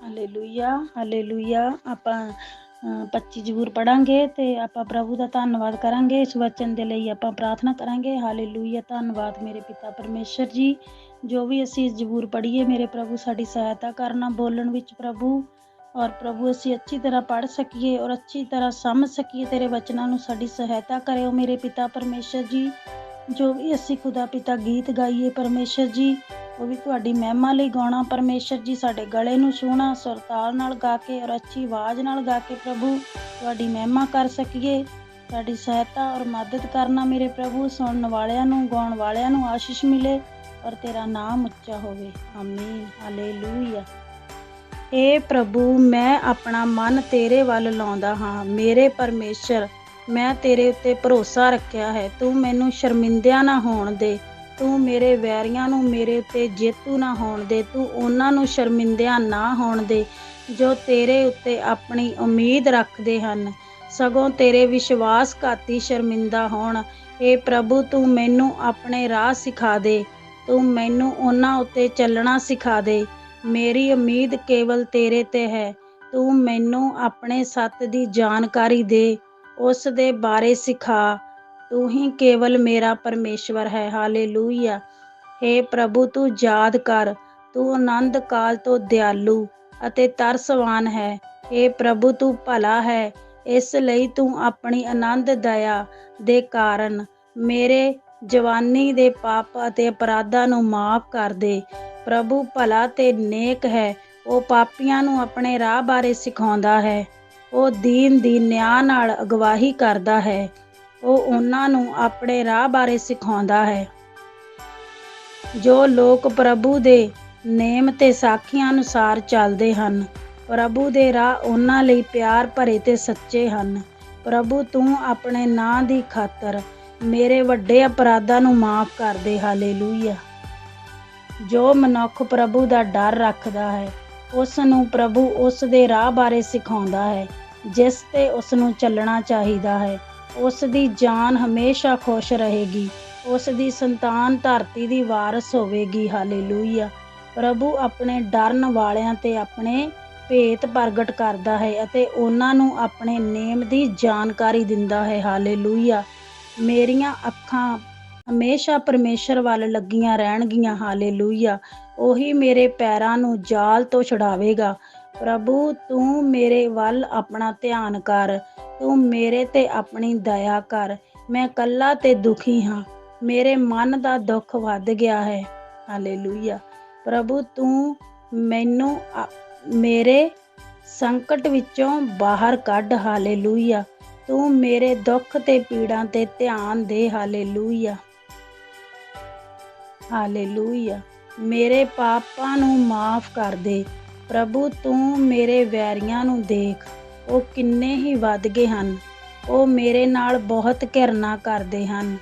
Hallelujah hallelujah ਆਪਾਂ ਅ, 25 ਜ਼ਬੂਰ ਪੜਾਂਗੇ ਤੇ ਆਪਾਂ ਪ੍ਰਭੂ ਦਾ ਧੰਨਵਾਦ ਕਰਾਂਗੇ ਇਸ ਵਚਨ ਦੇ ਲਈ ਆਪਾਂ ਪ੍ਰਾਰਥਨਾ ਕਰਾਂਗੇ ਹਾਲੇਲੂਇਆ ਧੰਨਵਾਦ ਮੇਰੇ ਪਿਤਾ ਪਰਮੇਸ਼ਰ ਜੀ ਜੋ ਵੀ ਅਸੀਂ ਇਸ ਜ਼ਬੂਰ ਪੜ੍ਹੀਏ ਮੇਰੇ ਪ੍ਰਭੂ ਸਾਡੀ ਸਹਾਇਤਾ ਕਰਨਾ ਬੋਲਣ ਵਿੱਚ ਪ੍ਰਭੂ ਔਰ ਪ੍ਰਭੂ ਅਸੀਂ ਅੱਛੀ ਤਰ੍ਹਾਂ ਪੜ੍ਹ ਸਕੀਏ ਔਰ ਅੱਛੀ ਤਰ੍ਹਾਂ ਸਮਝ ਸਕੀਏ ਤੇਰੇ ਵਚਨਾਂ ਨੂੰ ਸਾਡੀ ਸਹਾਇਤਾ ਕਰਿਓ ਮੇਰੇ ਪਿਤਾ ਪਰਮੇਸ਼ਰ ਜੀ ਜੋ ਵੀ ਅਸੀਂ ਖੁਦਾ ਪਿਤਾ ਗੀਤ ਗਾਈਏ ਪਰਮੇਸ਼ਰ ਜੀ ਉਹ ਵੀ ਤੁਹਾਡੀ ਮਹਿਮਾ ਲਈ ਗਾਉਣਾ, ਪਰਮੇਸ਼ਰ ਜੀ ਸਾਡੇ ਗਲੇ ਨੂੰ ਛੂਹਣਾ, ਸੁਰਤਾਲ ਨਾਲ ਗਾ ਕੇ ਔਰ ਅੱਛੀ ਆਵਾਜ਼ ਨਾਲ ਗਾ ਕੇ ਪ੍ਰਭੂ, ਤੁਹਾਡੀ ਮਹਿਮਾ ਕਰ ਸਕੀਏ। ਸਾਡੀ ਸਹਾਇਤਾ ਔਰ ਮਦਦ ਕਰਨਾ ਮੇਰੇ ਪ੍ਰਭੂ, ਸੁਣਨ ਵਾਲਿਆਂ ਨੂੰ, ਗਾਉਣ ਵਾਲਿਆਂ ਨੂੰ ਆਸ਼ੀਸ਼ ਮਿਲੇ ਔਰ ਤੇਰਾ ਨਾਮ ਉੱਚਾ ਹੋਵੇ। ਆਮੀਨ। ਹਾਲੇਲੂਇਆ। ਏ ਪ੍ਰਭੂ, ਮੈਂ ਆਪਣਾ ਮਨ ਤੇਰੇ ਵੱਲ ਲਾਉਂਦਾ ਹਾਂ। ਮੇਰੇ ਪਰਮੇਸ਼ਰ, ਮੈਂ ਤੇਰੇ ਉੱਤੇ ਭਰੋਸਾ ਰੱਖਿਆ ਹੈ। ਤੂੰ ਮੈਨੂੰ ਸ਼ਰਮਿੰਦਿਆਂ ਨਾ ਹੋਣ ਦੇ। ਤੂੰ ਮੇਰੇ ਵੈਰੀਆਂ ਨੂੰ ਮੇਰੇ ਉੱਤੇ ਜੇਤੂ ਨਾ ਹੋਣ ਦੇ, ਤੂੰ ਉਹਨਾਂ ਨੂੰ ਸ਼ਰਮਿੰਦਿਆਂ ਨਾ ਹੋਣ ਦੇ, ਜੋ ਤੇਰੇ ਉੱਤੇ ਆਪਣੀ ਉਮੀਦ ਰੱਖਦੇ ਹਨ। ਸਗੋਂ ਤੇਰੇ ਵਿਸ਼ਵਾਸਘਾਤੀ ਸ਼ਰਮਿੰਦਾ ਹੋਣ। ਏ ਪ੍ਰਭੂ, ਤੂੰ ਮੈਨੂੰ ਆਪਣੇ ਰਾਹ ਸਿਖਾ ਦੇ। ਤੂੰ ਮੈਨੂੰ ਉਹਨਾਂ ਉੱਤੇ ਚੱਲਣਾ ਸਿਖਾ ਦੇ। ਮੇਰੀ ਉਮੀਦ ਕੇਵਲ ਤੇਰੇ ਤੇ ਹੈ। ਤੂੰ ਮੈਨੂੰ ਆਪਣੇ ਸੱਤ ਦੀ ਜਾਣਕਾਰੀ ਦੇ। ਉਸ ਦੇ ਬਾਰੇ ਸਿਖਾ। ਤੂੰ ਹੀ ਕੇਵਲ ਮੇਰਾ ਪਰਮੇਸ਼ਵਰ ਹੈ। ਹਾਲੇਲੂਇਆ। हे ਪ੍ਰਭੂ, ਤੂੰ ਯਾਦ ਕਰ। ਤੂੰ ਆਨੰਦ ਕਾਲ ਤੋਂ ਦਿਆਲੂ ਅਤੇ ਤਰਸਵਾਨ ਹੈ। हे ਪ੍ਰਭੂ, ਤੂੰ ਭਲਾ ਹੈ। ਇਸ ਲਈ ਤੂੰ ਆਪਣੀ ਆਨੰਦ ਦਇਆ ਦੇ ਕਾਰਨ ਮੇਰੇ ਜਵਾਨੀ ਦੇ ਪਾਪ ਅਤੇ ਅਪਰਾਧਾਂ ਨੂੰ ਮਾਫ ਕਰ ਦੇ। ਪ੍ਰਭੂ, ਭਲਾ ਤੇ ਨੇਕ ਹੈ। ਉਹ ਪਾਪੀਆਂ ਨੂੰ ਆਪਣੇ ਰਾਹ ਬਾਰੇ ਸਿਖਾਉਂਦਾ ਹੈ। ਉਹ ਦੀਨ ਦੀ ਨਿਆਂ ਨਾਲ ਅਗਵਾਹੀ ਕਰਦਾ ਹੈ। ਉਹ ਉਹਨਾਂ ਨੂੰ ਆਪਣੇ ਰਾਹ ਬਾਰੇ ਸਿਖਾਉਂਦਾ ਹੈ। ਜੋ ਲੋਕ ਪ੍ਰਭੂ ਦੇ ਨੇਮ ਤੇ ਸਾਖੀਆਂ ਅਨੁਸਾਰ ਚੱਲਦੇ ਹਨ, ਪ੍ਰਭੂ ਦੇ ਰਾਹ ਉਹਨਾਂ ਲਈ ਪਿਆਰ ਭਰੇ ਤੇ ਸੱਚੇ ਹਨ। ਪ੍ਰਭੂ, ਤੂੰ ਆਪਣੇ ਨਾਂ ਦੀ ਖਾਤਰ ਮੇਰੇ ਵੱਡੇ ਅਪਰਾਧਾਂ ਨੂੰ ਮਾਫ ਕਰ ਦੇ। ਹਾਲੇਲੂਇਆ। ਜੋ ਮਨੁੱਖ ਪ੍ਰਭੂ ਦਾ ਡਰ ਰੱਖਦਾ ਹੈ, ਉਸ ਨੂੰ ਪ੍ਰਭੂ ਉਸ ਦੇ ਰਾਹ ਬਾਰੇ ਸਿਖਾਉਂਦਾ ਹੈ, ਜਿਸ ਤੇ ਉਸ ਨੂੰ ਚੱਲਣਾ ਚਾਹੀਦਾ ਹੈ। ਉਸ ਦੀ ਜਾਨ ਹਮੇਸ਼ਾ ਖੁਸ਼ ਰਹੇਗੀ। ਉਸ ਦੀ ਸੰਤਾਨ ਧਰਤੀ ਦੀ ਵਾਰਸ ਹੋਵੇਗੀ। ਹਾਲੇਲੂਇਆ। ਪ੍ਰਭੂ ਆਪਣੇ ਡਰਨ ਵਾਲਿਆਂ ਤੇ ਆਪਣੇ ਭੇਤ ਪ੍ਰਗਟ ਕਰਦਾ ਹੈ ਅਤੇ ਉਹਨਾਂ ਨੂੰ ਆਪਣੇ ਨੇਮ ਦੀ ਜਾਣਕਾਰੀ ਦਿੰਦਾ ਹੈ। ਹਾਲੇਲੂਇਆ। ਮੇਰੀਆਂ ਅੱਖਾਂ ਹਮੇਸ਼ਾ ਪਰਮੇਸ਼ਰ ਵੱਲ ਲੱਗੀਆਂ ਰਹਿਣਗੀਆਂ। ਹਾਲੇਲੂਇਆ। ਉਹੀ ਮੇਰੇ ਪੈਰਾਂ ਨੂੰ ਜਾਲ ਤੋਂ ਛੁਡਾਵੇਗਾ। ਪ੍ਰਭੂ, ਤੂੰ ਮੇਰੇ ਵੱਲ ਆਪਣਾ ਧਿਆਨ ਕਰ। ਤੂੰ ਮੇਰੇ ਤੇ ਆਪਣੀ ਦਇਆ ਕਰ, ਮੈਂ ਕੱਲਾ ਤੇ ਦੁਖੀ ਹਾਂ। ਮੇਰੇ ਮਨ ਦਾ ਦੁੱਖ ਵੱਧ ਗਿਆ ਹੈ। ਹਾਲੇਲੂਇਆ। ਪ੍ਰਭੂ, ਤੂੰ ਮੈਨੂੰ ਮੇਰੇ ਸੰਕਟ ਵਿੱਚੋਂ ਬਾਹਰ ਕੱਢ। ਹਾਲੇਲੂਇਆ। ਤੂੰ ਮੇਰੇ ਦੁੱਖ ਤੇ ਪੀੜਾਂ ਤੇ ਧਿਆਨ ਦੇ। ਹਾਲੇਲੂਇਆ। ਹਾਲੇਲੂਇਆ। ਮੇਰੇ ਪਾਪਾਂ ਨੂੰ ਮਾਫ ਕਰ ਦੇ। ਪ੍ਰਭੂ, ਤੂੰ ਮੇਰੇ ਵੈਰੀਆਂ ਨੂੰ ਦੇਖ। ਉਹ ਕਿੰਨੇ ਹੀ ਵੱਧ ਗਏ ਹਨ। ਉਹ ਮੇਰੇ ਨਾਲ ਬਹੁਤ ਘਿਰਨਾ ਕਰਦੇ ਹਨ।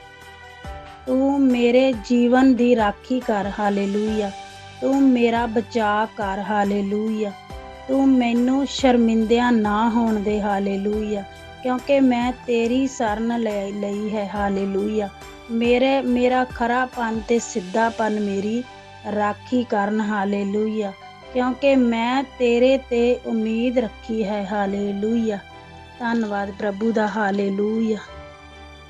ਤੂੰ ਮੇਰੇ ਜੀਵਨ ਦੀ ਰਾਖੀ ਕਰ, ਹਾਲੇਲੂਇਆ। ਤੂੰ ਮੇਰਾ ਬਚਾਅ ਕਰ, ਹਾਲੇਲੂਇਆ। ਤੂੰ ਮੈਨੂੰ ਸ਼ਰਮਿੰਦਿਆਂ ਨਾ ਹੋਣ ਦੇ, ਹਾਲੇਲੂਇਆ। ਕਿਉਂਕਿ ਮੈਂ ਤੇਰੀ ਸ਼ਰਨ ਲੈ ਲਈ ਹੈ, ਹਾਲੇਲੂਇਆ। ਮੇਰੇ, ਮੇਰਾ ਖਰਾਪਨ ਤੇ ਸਿੱਧਾਪਨ ਮੇਰੀ ਰਾਖੀ ਕਰਨ, ਹਾਲੇਲੂਇਆ। ਕਿਉਂਕਿ ਮੈਂ ਤੇਰੇ ਤੇ ਉਮੀਦ ਰੱਖੀ ਹੈ। ਹਾਲੇਲੂਇਆ। ਧੰਨਵਾਦ ਪ੍ਰਭੂ ਦਾ। ਹਾਲੇਲੂਇਆ।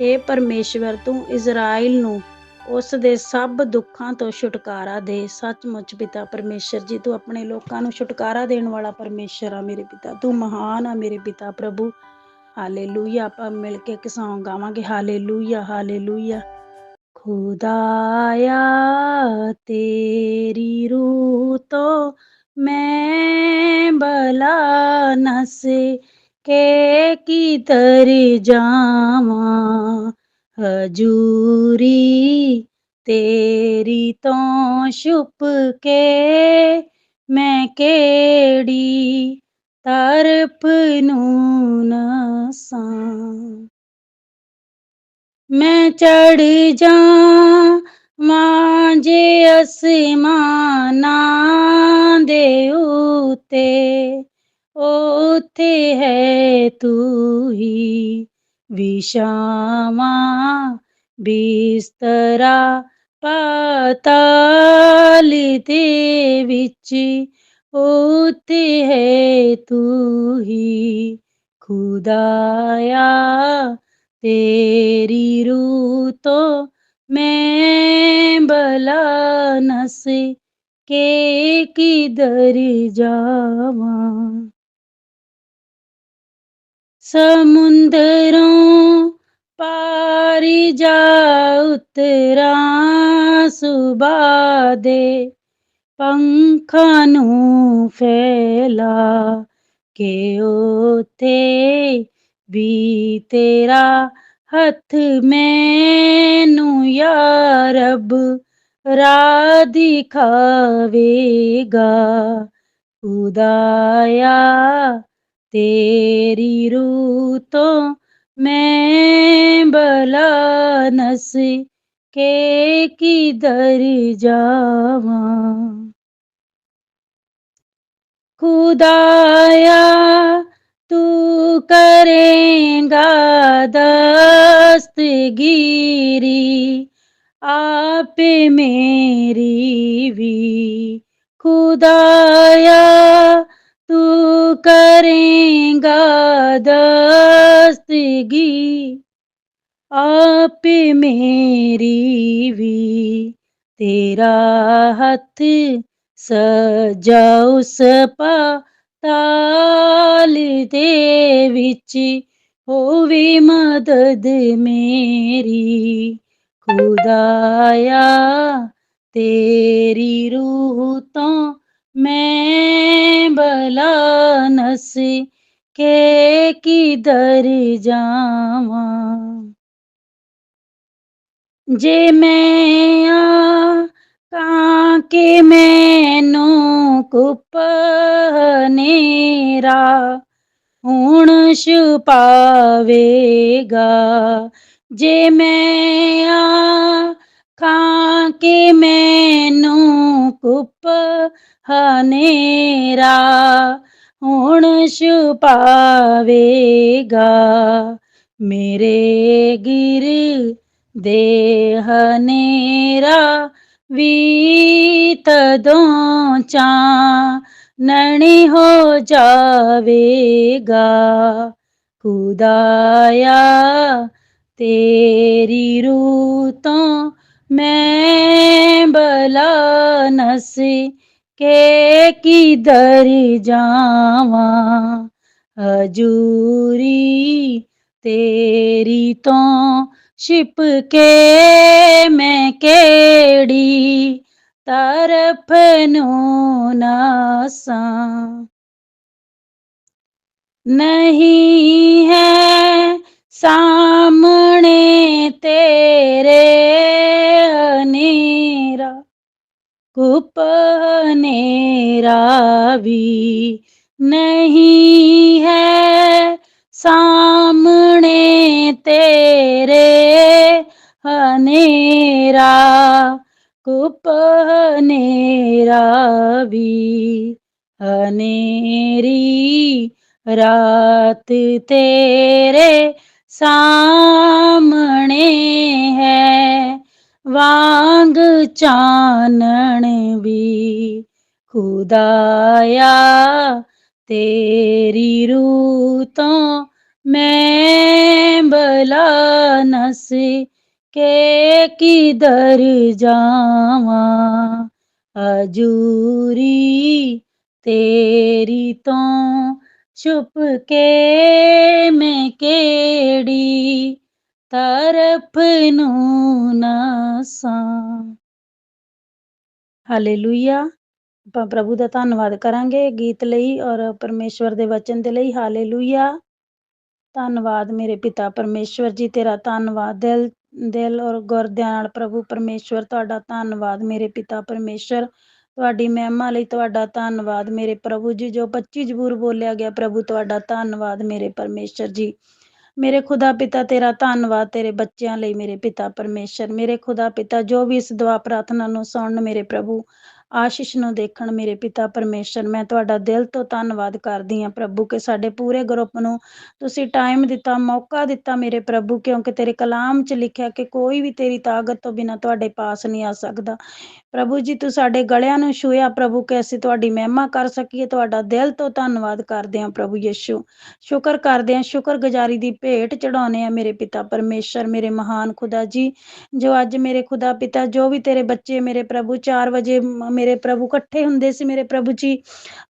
ਏ ਪਰਮੇਸ਼ਵਰ, ਤੂੰ ਇਜ਼ਰਾਈਲ ਨੂੰ ਉਸ ਦੇ ਸਭ ਦੁੱਖਾਂ ਤੋਂ ਛੁਟਕਾਰਾ ਦੇ। ਸੱਚਮੁੱਚ ਪਿਤਾ ਪਰਮੇਸ਼ਰ ਜੀ, ਤੂੰ ਆਪਣੇ ਲੋਕਾਂ ਨੂੰ ਛੁਟਕਾਰਾ ਦੇਣ ਵਾਲਾ ਪਰਮੇਸ਼ਰ ਆ ਮੇਰੇ ਪਿਤਾ। ਤੂੰ ਮਹਾਨ ਆ ਮੇਰੇ ਪਿਤਾ ਪ੍ਰਭੂ। ਹਾਲੇਲੂਇਆ। ਆਪਾਂ ਮਿਲ ਕੇ ਇੱਕ ਸੌਂਗ ਗਾਵਾਂਗੇ। Hallelujah hallelujah. ਖੁਦਾਇਆ, ਤੇਰੀ ਰੂਹ ਤੋਂ ਮੈਂ ਬਲਾ ਨਸ ਕੇ ਕਿਧਰ ਜਾਵਾਂ? ਹਜੂਰੀ ਤੇਰੀ ਤੋਂ ਛੁਪ ਕੇ ਮੈਂ ਕਿਹੜੀ ਤਰਫ ਨੂੰ ਨਸਾਂ? ਮੈਂ ਚੜ ਜਾ ਮਾਂਝੇ ਅਸਮਾਨਾਂ ਦੇ ਉਤੇ, ਉਥੇ ਹੈ ਤੂੰ ਹੀ ਵਿਸ਼ਾਮਾ ਬਿਸਤਰਾ ਪਾਤਾਲ ਦੇ ਵਿੱਚ, ਉਥੇ ਹੈ ਤੂੰ ਹੀ ਖੁਦਾਇਆ, ਤੇਰੀ ਰੂਹ ਤੋਂ मैं भला न से के किधर जावा समुंदरों पारी जा उतरा ਸੁਭਾ ਦੇ ਪੰਖਾਂ ਨੂੰ ਫੈਲਾ ਕੇ ਉਥੇ ਵੀ ਤੇਰਾ ਹੱਥ ਮੈਨੂੰ ਯਾ ਰੱਬ, ਰਾਹ ਦਿਖਾਵੇਗਾ। ਖੁਦਾਇਆ, ਤੇਰੀ ਰੂਹ ਤੋਂ ਮੈਂ ਬਲਾ ਨਸ ਕੇ ਕਿਧਰ ਜਾਵਾਂ। ਖੁਦਾਇਆ, ਤੂੰ ਕਰੇਗਾ ਦਾ दस्तगीरी आप मेरी भी खुदाया तू करेगा दस्तगी आप मेरी भी तेरा हाथ सजा उस पा ताल दे विच ਹੋਵੇ ਮਦਦ ਮੇਰੀ, ਖੁਦਾਇਆ ਤੇਰੀ ਰੂਹ ਤੋਂ ਮੈਂ ਭਲਾ ਨਸ ਕੇ ਕਿਧਰ ਜਾਵਾਂ? ਜੇ ਮੈਂ ਆ ਕਾਂ ਕਿ ਮੈਨੂੰ ਕੁੱਪ ਹੁਣ ਛੁਪਾਵੇਗਾ। ਜੇ ਮੈਂ ਆ ਖਾਂ ਕੇ ਮੈਨੂੰ ਕੁੱਪ ਹਨੇਰਾ ਹੁਣ ਛੁਪਾਵੇਗਾ। ਮੇਰੇ ਗਿਰ ਦੇ ਹਨੇਰਾ ਵੀ ਤਦੋਂ ਚਾਨਣੀ ਹੋ ਜਾਵੇਗਾ। ਖੁਦਾਇਆ, ਤੇਰੀ ਰੂਹ ਤੋਂ ਮੈਂ ਬਲਾ ਨਸ ਕੇ ਕਿਧਰ ਜਾਵਾਂ? ਹਜੂਰੀ ਤੇਰੀ ਤੋਂ ਛਿਪ ਕੇ ਮੈਂ ਕਿਹੜੀ ਤਰਫ ਨੂੰ ਨਾਸਾਂ ਨਹੀਂ ਹੈ ਸਾਹਮਣੇ ਤੇਰੇ ਹਨੇਰਾ ਕੁਪ ਹਨੇਰਾ ਵੀ ਨਹੀਂ ਹੈ ਸਾਹਮਣੇ ਤੇਰੇ ਹਨੇਰਾ। ਕੁਪ ਹਨੇਰਾ ਵੀ ਹਨੇਰੀ ਰਾਤ ਤੇਰੇ ਸਾਹਮਣੇ ਹੈ ਵਾਂਗ ਚਾਨਣ ਵੀ ਖੁਦਾਇਆ ਤੇਰੀ ਰੂਹ ਤੋਂ ਮੈਂ ਬਲਾ ਨਸ ਕੇ ਕਿਧਰ ਜਾਵਾਂ? ਹਜੂਰੀ ਤੇਰੀ ਤੋਂ ਛੁਪ ਕੇ ਮੈਂ ਕਿਹੜੀ ਤਰਫ ਨੂੰ ਨਾਸਾਂ ਹਾਲੇਲੂਇਆ। ਆਪਾਂ ਪ੍ਰਭੂ ਦਾ ਧੰਨਵਾਦ ਕਰਾਂਗੇ ਗੀਤ ਲਈ ਔਰ ਪਰਮੇਸ਼ਵਰ ਦੇ ਵਚਨ ਦੇ ਲਈ। ਹਾਲੇਲੂਇਆ। ਧੰਨਵਾਦ ਮੇਰੇ ਪਿਤਾ, ਪਰਮੇਸ਼ਵਰ ਜੀ, ਤੇਰਾ ਧੰਨਵਾਦ ਦਿਲ ਦਿਲ ਔਰ ਗੁਰਦਿਆਂ ਨਾਲ ਪ੍ਰਭੂ ਪਰਮੇਸ਼ਵਰ, ਤੁਹਾਡਾ ਧੰਨਵਾਦ ਮੇਰੇ ਪਿਤਾ ਪਰਮੇਸ਼ਵਰ। ਤੁਹਾਡੀ ਮਹਿਮਾ ਲਈ ਤੁਹਾਡਾ ਧੰਨਵਾਦ ਮੇਰੇ ਪ੍ਰਭੂ ਜੀ, ਜੋ 25 ਜ਼ਬੂਰ ਬੋਲਿਆ ਗਿਆ, ਪ੍ਰਭੂ ਤੁਹਾਡਾ ਧੰਨਵਾਦ ਮੇਰੇ ਪਰਮੇਸ਼ਰ ਜੀ। ਮੇਰੇ ਖੁਦਾ ਪਿਤਾ, ਤੇਰਾ ਧੰਨਵਾਦ ਤੇਰੇ ਬੱਚਿਆਂ ਲਈ ਮੇਰੇ ਪਿਤਾ ਪਰਮੇਸ਼ਰ ਮੇਰੇ ਖੁਦਾ ਪਿਤਾ, ਜੋ ਵੀ ਇਸ ਦੁਆ ਪ੍ਰਾਰਥਨਾ ਨੂੰ ਸੁਣਨ ਮੇਰੇ ਪ੍ਰਭੂ ਆਸ਼ੀਸ਼ ਨੂੰ ਦੇਖਣ ਮੇਰੇ ਪਿਤਾ ਪਰਮੇਸ਼ਰ, ਮੈਂ ਤੁਹਾਡਾ ਦਿਲ ਤੋਂ ਧੰਨਵਾਦ ਕਰਦੀ ਹਾਂ ਪ੍ਰਭੂ ਕਿ ਸਾਡੇ ਪੂਰੇ ਗਰੁੱਪ ਨੂੰ ਤੁਸੀਂ ਟਾਈਮ ਦਿੱਤਾ, ਮੌਕਾ ਦਿੱਤਾ ਮੇਰੇ ਪ੍ਰਭੂ, ਕਿਉਂਕਿ ਤੇਰੇ ਕਲਾਮ 'ਚ ਲਿਖਿਆ ਕਿ ਕੋਈ ਵੀ ਤੇਰੀ ਤਾਕਤ ਤੋਂ ਬਿਨਾਂ ਤੁਹਾਡੇ ਪਾਸ ਨਹੀਂ ਆ ਸਕਦਾ। ਪ੍ਰਭੂ ਜੀ, ਤੂੰ ਸਾਡੇ ਗਲਿਆਂ ਨੂੰ ਛੂਇਆ ਪ੍ਰਭੂ, ਕਿ ਅਸੀਂ ਤੁਹਾਡੀ ਮਹਿਮਾ ਕਰ ਸਕੀਏ, ਤੁਹਾਡਾ ਦਿਲ ਤੋਂ ਧੰਨਵਾਦ ਕਰਦੇ ਹਾਂ ਪ੍ਰਭੂ ਯਿਸੂ। ਸ਼ੁਕਰ ਕਰਦੇ ਹਾਂ, ਸ਼ੁਕਰਗੁਜ਼ਾਰੀ ਦੀ ਭੇਟ ਚੜਾਉਨੇ ਆ ਮੇਰੇ ਪਿਤਾ ਪਰਮੇਸ਼ਰ, ਮੇਰੇ ਮਹਾਨ ਖੁਦਾ ਜੀ, ਜੋ ਅੱਜ ਮੇਰੇ ਖੁਦਾ ਪਿਤਾ, ਜੋ ਵੀ ਤੇਰੇ ਬੱਚੇ ਮੇਰੇ ਪ੍ਰਭੂ 4 ਵਜੇ ਮੇਰੇ ਪ੍ਰਭੂ ਇਕੱਠੇ ਹੁੰਦੇ ਸੀ ਮੇਰੇ ਪ੍ਰਭੂ ਜੀ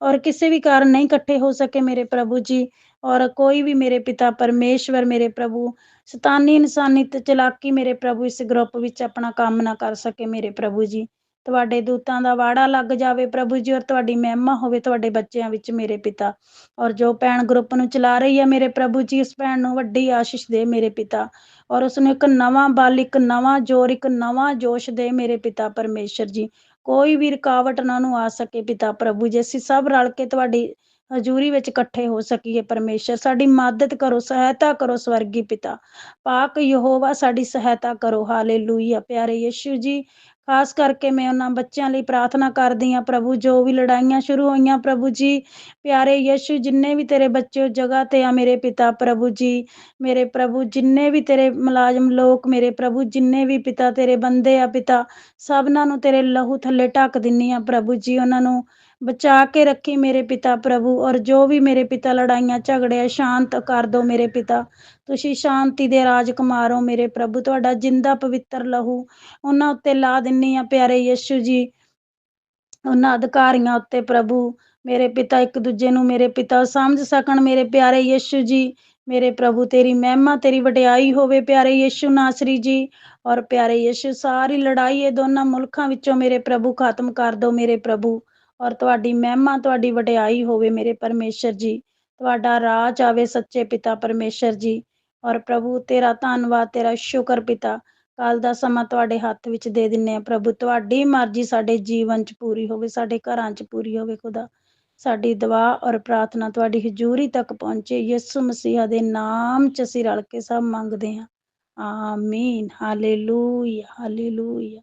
ਔਰ ਕਿਸੇ ਵੀ ਕਾਰਨ ਨਹੀਂ ਇਕੱਠੇ ਹੋ ਸਕੇ ਮੇਰੇ ਪ੍ਰਭੂ ਜੀ ਔਰ ਕੋਈ ਵੀ ਮੇਰੇ ਪਿਤਾ ਪਰਮੇਸ਼ਵਰ ਮੇਰੇ ਪ੍ਰਭੂ, ਸਤਾਨੀ ਇਨਸਾਨੀ ਤੇ ਚਲਾਕੀ ਮੇਰੇ ਪ੍ਰਭੂ ਇਸ ਗਰੁੱਪ ਵਿੱਚ ਆਪਣਾ ਕੰਮ ਨਾ ਕਰ ਸਕੇ ਮੇਰੇ ਪ੍ਰਭੂ ਜੀ। ਤੁਹਾਡੇ ਦੂਤਾਂ ਦਾ ਵਾੜਾ ਲੱਗ ਜਾਵੇ ਪ੍ਰਭੂ ਜੀ ਔਰ ਤੁਹਾਡੀ ਮਹਿਮਾ ਹੋਵੇ ਤੁਹਾਡੇ ਬੱਚਿਆਂ ਵਿੱਚ ਮੇਰੇ ਪਿਤਾ। ਔਰ ਜੋ ਭੈਣ ਗਰੁੱਪ ਨੂੰ ਚਲਾ ਰਹੀ ਹੈ ਮੇਰੇ ਪ੍ਰਭੂ ਜੀ, ਉਸ ਭੈਣ ਨੂੰ ਵੱਡੀ ਆਸ਼ੀਸ਼ ਦੇ ਮੇਰੇ ਪਿਤਾ। ਔਰ ਉਸ ਨੂੰ ਇੱਕ ਨਵਾਂ ਬਲ, ਇੱਕ ਨਵਾਂ ਜੋਰ, ਇੱਕ ਨਵਾਂ ਜੋਸ਼ ਦੇ ਮੇਰੇ ਪਿਤਾ ਪਰਮੇਸ਼ਰ ਜੀ। ਕੋਈ ਵੀ ਰੁਕਾਵਟ ਨਾ ਨੂੰ ਆ ਸਕੇ ਪਿਤਾ ਪ੍ਰਭੂ, ਜੀ ਅਸੀਂ ਸਭ ਰਲ ਕੇ ਤੁਹਾਡੀ ਹਜ਼ੂਰੀ ਵਿੱਚ ਇਕੱਠੇ ਹੋ ਸਕੀਏ ਪਰਮੇਸ਼ਰ, ਸਾਡੀ ਮਦਦ ਕਰੋ, ਸਹਾਇਤਾ ਕਰੋ ਸਵਰਗੀ ਪਿਤਾ, ਪਾਕ ਯਹੋਵਾ ਸਾਡੀ ਸਹਾਇਤਾ ਕਰੋ, ਹਾਲੇਲੂਇਆ, ਪਿਆਰੇ ਯਿਸੂ ਜੀ ਖਾਸ ਕਰਕੇ ਮੈਂ ਉਹਨਾਂ ਬੱਚਿਆਂ ਲਈ ਪ੍ਰਾਰਥਨਾ ਕਰਦੀ ਹਾਂ, ਪ੍ਰਭੂ ਜੋ ਵੀ ਲੜਾਈਆਂ ਸ਼ੁਰੂ ਹੋਈਆਂ, ਪ੍ਰਭੂ ਜੀ, ਪਿਆਰੇ ਯਿਸੂ, ਜਿੰਨੇ ਵੀ ਤੇਰੇ ਬੱਚੇ ਉਸ ਜਗ੍ਹਾ ਤੇ ਆ ਮੇਰੇ ਪਿਤਾ, ਪ੍ਰਭੂ ਜੀ, ਮੇਰੇ ਪ੍ਰਭੂ, ਜਿੰਨੇ ਵੀ ਤੇਰੇ ਮੁਲਾਜ਼ਮ ਲੋਕ, ਮੇਰੇ ਪ੍ਰਭੂ, ਜਿੰਨੇ ਵੀ ਪਿਤਾ ਤੇਰੇ ਬੰਦੇ ਆ, ਪਿਤਾ, ਸਭਨਾਂ ਨੂੰ ਤੇਰੇ ਲਹੂ ਥੱਲੇ ਢੱਕ ਦਿੰਨੀ ਆ ਪ੍ਰਭੂ ਜੀ, ਉਹਨਾਂ ਨੂੰ ਬਚਾ ਕੇ ਰੱਖੀ ਮੇਰੇ ਪਿਤਾ ਪ੍ਰਭੂ ਔਰ ਜੋ ਵੀ ਮੇਰੇ ਪਿਤਾ ਲੜਾਈਆਂ ਝਗੜੇ ਸ਼ਾਂਤ ਕਰ ਦੋ ਮੇਰੇ ਪਿਤਾ। ਤੁਸੀਂ ਸ਼ਾਂਤੀ ਦੇ ਰਾਜਕੁਮਾਰ ਹੋ ਮੇਰੇ ਪ੍ਰਭੂ। ਤੁਹਾਡਾ ਜਿੰਦਾ ਪਵਿੱਤਰ ਲਹੂ ਉਹਨਾਂ ਉੱਤੇ ਲਾ ਦਿੰਨੀ ਆ ਪਿਆਰੇ ਯਿਸੂ ਜੀ। ਉਹਨਾਂ ਅਧਿਕਾਰੀਆਂ ਉੱਤੇ ਪ੍ਰਭੂ, ਮੇਰੇ ਪਿਤਾ ਇੱਕ ਦੂਜੇ ਨੂੰ ਮੇਰੇ ਪਿਤਾ ਸਮਝ ਸਕਣ ਮੇਰੇ ਪਿਆਰੇ ਯਿਸੂ ਜੀ। ਮੇਰੇ ਪ੍ਰਭੂ, ਤੇਰੀ ਮਹਿਮਾ, ਤੇਰੀ ਵਡਿਆਈ ਹੋਵੇ ਪਿਆਰੇ ਯਿਸੂ ਨਾਸਰੀ ਜੀ। ਔਰ ਪਿਆਰੇ ਯਿਸੂ, ਸਾਰੀ ਲੜਾਈ ਇਹ ਦੋਨਾਂ ਮੁਲਕਾਂ ਵਿੱਚੋਂ ਮੇਰੇ ਪ੍ਰਭੂ ਖਤਮ ਕਰ ਦਿਓ ਮੇਰੇ ਪ੍ਰਭੂ। ਔਰ ਤੁਹਾਡੀ ਮਹਿਮਾ ਤੁਹਾਡੀ ਵਡਿਆਈ ਹੋਵੇ ਮੇਰੇ ਪਰਮੇਸ਼ਰ ਜੀ। ਤੁਹਾਡਾ ਰਾਜ ਆਵੇ ਸੱਚੇ ਪਿਤਾ ਪਰਮੇਸ਼ਰ ਜੀ। ਔਰ ਪ੍ਰਭੂ, ਤੇਰਾ ਧੰਨਵਾਦ, ਤੇਰਾ ਸ਼ੁਕਰ ਪਿਤਾ। ਕੱਲ ਦਾ ਸਮਾਂ ਤੁਹਾਡੇ ਹੱਥ ਵਿੱਚ ਦੇ ਦਿੰਨੇ ਆ ਪ੍ਰਭੂ। ਤੁਹਾਡੀ ਮਰਜ਼ੀ ਸਾਡੇ ਜੀਵਨ 'ਚ ਪੂਰੀ ਹੋਵੇ, ਸਾਡੇ ਘਰਾਂ 'ਚ ਪੂਰੀ ਹੋਵੇ ਖੁਦਾ। ਸਾਡੀ ਦੁਆ ਔਰ ਪ੍ਰਾਰਥਨਾ ਤੁਹਾਡੀ ਹਜ਼ੂਰੀ ਤੱਕ ਪਹੁੰਚੇ। ਯਿਸੂ ਮਸੀਹਾ ਦੇ ਨਾਮ 'ਚ ਅਸੀਂ ਰਲ ਕੇ ਸਭ ਮੰਗਦੇ ਹਾਂ। ਆਮੀਨ। Hallelujah hallelujah.